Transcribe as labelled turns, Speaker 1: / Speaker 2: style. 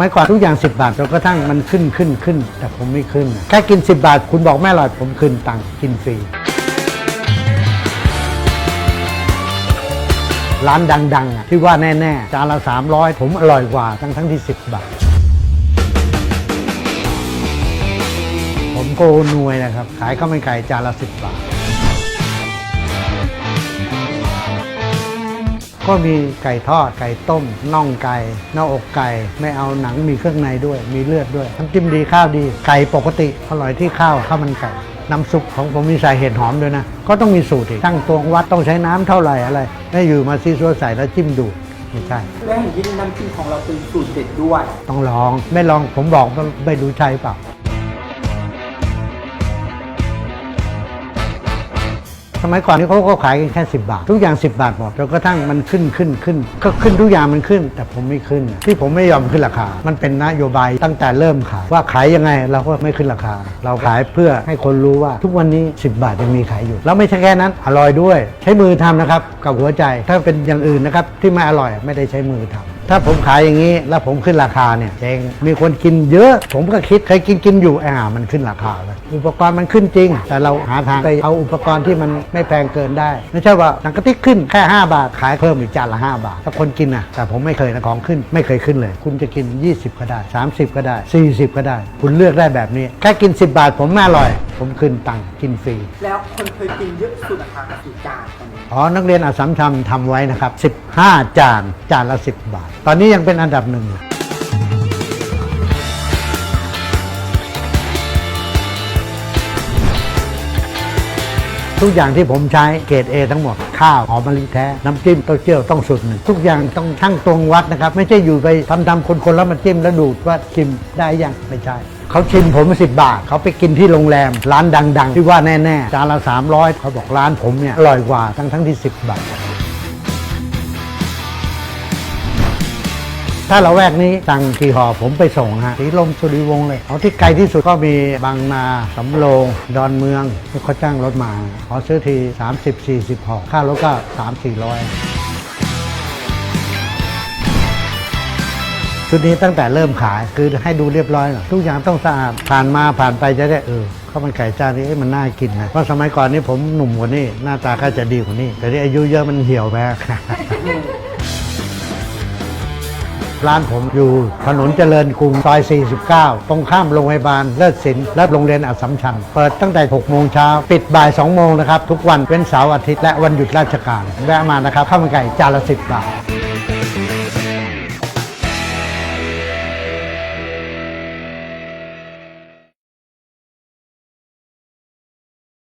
Speaker 1: มัยก่อนทุกอย่าง 10 บาทจนกระทั่งมันขึ้นขึ้นขึ้น แต่ผมไม่ขึ้น แค่กิน 10 บาท คุณบอกไม่อร่อยผมคืนตังค์กินฟรี ร้านดังๆอะที่ว่าแน่ ๆ จานละ 300 ผมอร่อยกว่าทั้งทั้งที่ 10 บาท ผมโกนวยนะครับ ขายข้าวมันไก่จานละ 10 บาท ก็มีไก่ทอดไก่ต้มน่องไก่หน้าอกไก่ ไม่เอาหนังมีเครื่องในด้วย มีเลือดด้วยน้ำจิ้มดีข้าวดี ไก่ปกติอร่อยที่ข้าวข้าวมันไก่น้ำซุปของผมมีใส่เห็ดหอมด้วยนะ ก็ต้องมีสูตรอีกตั้งตวงวัดต้องใช้น้ำเท่าไหร่อะไรไม่อยู่มาซีซัวใส่แล้วจิ้มดูดไม่ใช่
Speaker 2: และเห็นที่น้ำจิ้มของเราเป็นสูตรเด็ดด้วย
Speaker 1: ต้องลองไม่ลองผมบอกว่าไม่รู้ใช่เปล่า สมัยก่อนนี่เขาก็ขายกันแค่ 10 บาท ทุกอย่าง 10 บาทหมดจนกระทั่งมันขึ้นขึ้นขึ้น ก็ขึ้นทุกอย่างมันขึ้น แต่ผมไม่ขึ้น ที่ผมไม่ยอมขึ้นราคา มันเป็นนโยบายตั้งแต่เริ่มขายว่าขายยังไงเราก็ไม่ขึ้นราคา เราขายเพื่อให้คนรู้ว่าทุกวันนี้ 10 บาทยังมีขายอยู่ แล้วไม่ใช่แค่นั้นอร่อยด้วย ใช้มือทำนะครับกับหัวใจถ้าเป็นอย่างอื่นนะครับที่ไม่อร่อยไม่ได้ใช้มือทำ ถ้าผมขายอย่างนี้ แล้วผมขึ้นราคาเนี่ยเจ๊งมีคนกินเยอะ ผมก็คิดเคยกินกินอยู่อ่ามันขึ้นราคาเลยอุปกรณ์มันขึ้นจริง แต่เราหาทางไปเอาอุปกรณ์ที่มันไม่แพงเกินได้ ไม่ใช่ว่าหนังกระติกขึ้นแค่ 5 บาท ขายเพิ่มอีกจานละ 5 บาท ถ้าคนกินนะแต่ผมไม่เคยนะของขึ้น ไม่เคยขึ้นเลย คุณจะกิน 20 ก็ได้ 30 ก็ได้ 40 ก็ได้ คุณเลือกได้แบบนี้แค่กิน 10 บาทผมไม่อร่อย ผมคืนตังค์กินฟรี
Speaker 2: แล้วคนเคยกินเยอะสุดนะคะกี่จานตอนนี้
Speaker 1: อ๋อ นักเรียนอัสสัมชัญทำไว้นะครับ 15 จาน จานละ 10 บาท ตอนนี้ยังเป็นอันดับหนึ่งอยู่ทุกอย่างที่ผมใช้เกรด A ทั้งหมด ข้าวหอมมะลิแท้ น้ำจิ้มเต้าเจี้ยวต้องสุดหนึ่ง ทุกอย่างต้องช่างตวงวัดนะครับ ไม่ใช่อยู่ไปทำทำคนคนๆแล้วมาจิ้มแล้วดูดว่าชิมได้ยังไม่ใช่ เขาชิมผมสิบบาท เขาไปกินที่โรงแรม ร้านดัง ๆ ที่ว่าแน่ๆจานละ 300 เขาบอกร้านผมเนี่ย อร่อยกว่าทั้งทั้งที่ 10 บาท ถ้าเราแวกนี้สั่งกี่ห่อผมไปส่งฮะสีลมสุริวงศ์เลยเอาที่ไกลที่สุดก็มีบางนาสำโรงดอนเมืองที่เขาจ้างรถมา ขอซื้อที 30-40ห่อค่ารถก็ 3-400 ชุดนี้ตั้งแต่เริ่มขายคือให้ดูเรียบร้อยหน่อยทุกอย่างต้องสะอาดผ่านมาผ่านไปจะได้เออข้าวมันไก่เจ้านี้มันน่ากินนะเพราะสมัยก่อนนี้ผมหนุ่มกว่านี้หน้าตาก็จะดีกว่านี้แต่ที่อายุเยอะมันเหี่ยวไป ร้านผมอยู่ถนนเจริญกรุงซอย 49 ตรงข้ามโรงพยาบาลเลิศศิลป์และโรงเรียนอัสสัมชัญ เปิดตั้งแต่ 6 โมงเช้า ปิดบ่าย 2 โมงนะครับ ทุกวันเป็นเสาร์อาทิตย์และวันหยุดราชการ แวะมานะครับ ข้าวมันไก่จานละ 10 บาท